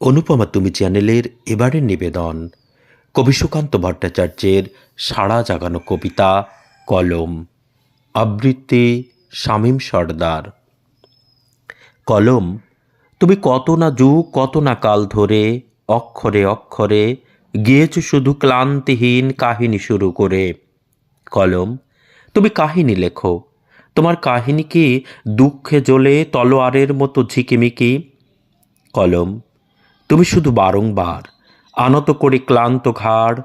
অনুপমা তুমি চ্যানেলের এবারের নিবেদন। কবি সুকান্ত ভট্টাচার্যের সাড়া জাগানো কবিতা, কলম। আবৃত্তি, শামীম সর্দার। কলম, তুমি কত না যুগ কত না কাল ধরে, অক্ষরে অক্ষরে গিয়েছ শুধু ক্লান্তিহীন কাহিনী শুরু করে। কলম, তুমি কাহিনী লেখো। তোমার কাহিনী কি দুঃখে জ্বলে তলোয়ারের মতো ঝিকিমিকি? কলম তুমি শুধু বারংবার। আনত করে ক্লান্ত ঘাড়,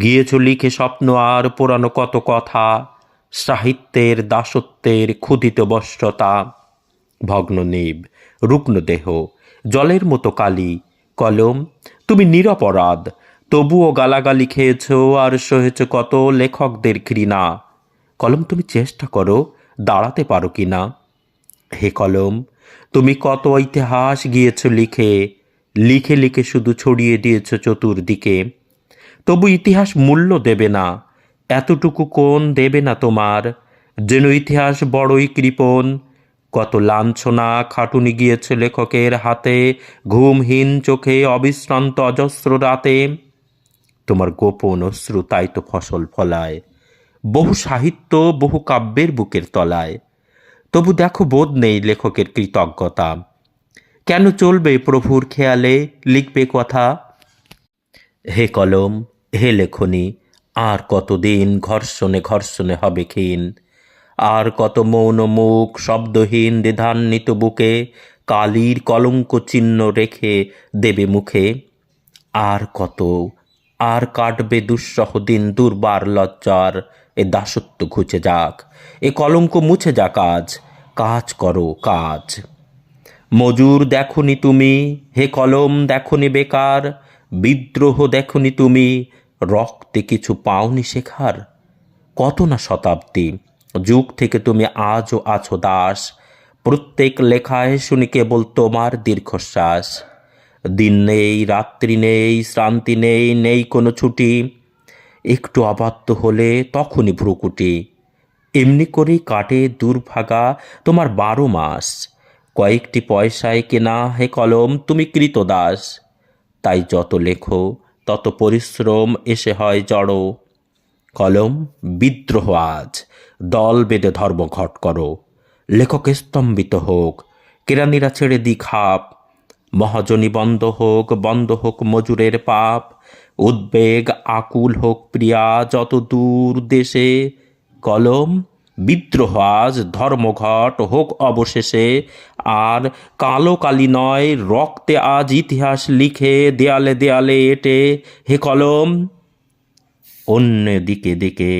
গিয়েছ লিখে স্বপ্ন আর পুরানো কত কথা, সাহিত্যের দাসত্বের ক্ষুধিত বস্ত্রতা। ভগ্ন নিব, রুগ্ন দেহ, জলের মতো কালি, কলম, তুমি নিরপরাধ, তবুও গালাগালি খেয়েছ আর সহেছ কত লেখকদের ঘৃণা। কলম, তুমি চেষ্টা করো দাঁড়াতে পারো কি না হে কলম, তুমি কত ইতিহাস গিয়েছ লিখে লিখে লিখে শুধু ছড়িয়ে দিয়েছ চতুর্দিকে। তবু ইতিহাস মূল্য দেবে না, এতটুকু কোন দেবে না তোমার। যেন ইতিহাস বড়ই কৃপণ, কত লাঞ্ছনা খাটুনি গিয়েছে লেখকের হাতে, ঘুমহীন চোখে অবিশ্রান্ত অজস্র রাতে। তোমার গোপন অশ্রু তাই তো ফসল ফলায়, বহু সাহিত্য, বহু কাব্যের বুকের তলায়। তবু দেখো বোধ নেই লেখকের কৃতজ্ঞতা। কেন চলবে প্রভুর খেয়ালে? লিখবে কথা। হে কলম, হে লেখনী, আর কতদিন ঘর্ষণে ঘর্ষণে হবে ক্ষীণ? আর কত মৌন মুখ শব্দহীন দ্বিধান্বিত বুকে কালির কলঙ্ক চিহ্ন রেখে দেবে মুখে? আর কত, আর কাটবে দুঃসহ দিন দুর্বার লজ্জার? এ দাসত্ব ঘুচে যাক, এ কলঙ্ক মুছে যাক আজ কাজ করো, কাজ। মজুর দেখনি তুমি, হে কলম দেখনি বেকার, বিদ্রোহ দেখনি তুমি, রক্তে কিছু পাওনি শেখার। কত না শতাব্দী, যুগ থেকে তুমি আজও আছো দাস, প্রত্যেক লেখায় শুনি কেবল তোমার দীর্ঘশ্বাস। দিন নেই, রাত্রি নেই, শ্রান্তি নেই নেই কোনো ছুটি। একটু অবাধ্য হলে তখনই ভ্রুকুটি। এমনি করেই কাটে দুর্ভাগা তোমার বারো মাস। কয়েকটি পয়সায় কেনা হে কলম, তুমি কৃতদাস। তাই যত লেখো, তত পরিশ্রম এসে হয় জড়ো। কলম, বিদ্রোহ আজ, দল বেঁধে ধর্মঘট করো। লেখক স্তম্ভিত হোক, কেরানিরা ছেড়ে দি খাপ। মহাজনী বন্ধ হোক বন্ধ হোক মজুরের পাপ। উদ্বেগ আকুল হোক প্রিয়া, যত দূর দেশে। কলম, বিদ্রোহ আজ, ধর্মঘট হোক অবশেষে। আর কালো কালি নয়, রক্তে আজ ইতিহাস লিখে দেয়ালে দেয়ালে এটে। হে কলম, অন্য দিকে দিকে।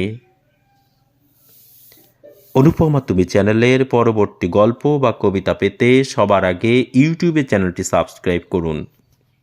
অনুপমা, তুমি চ্যানেলের পরবর্তী গল্প বা কবিতা পেতে সবার আগে ইউটিউবে চ্যানেলটি সাবস্ক্রাইব করুন।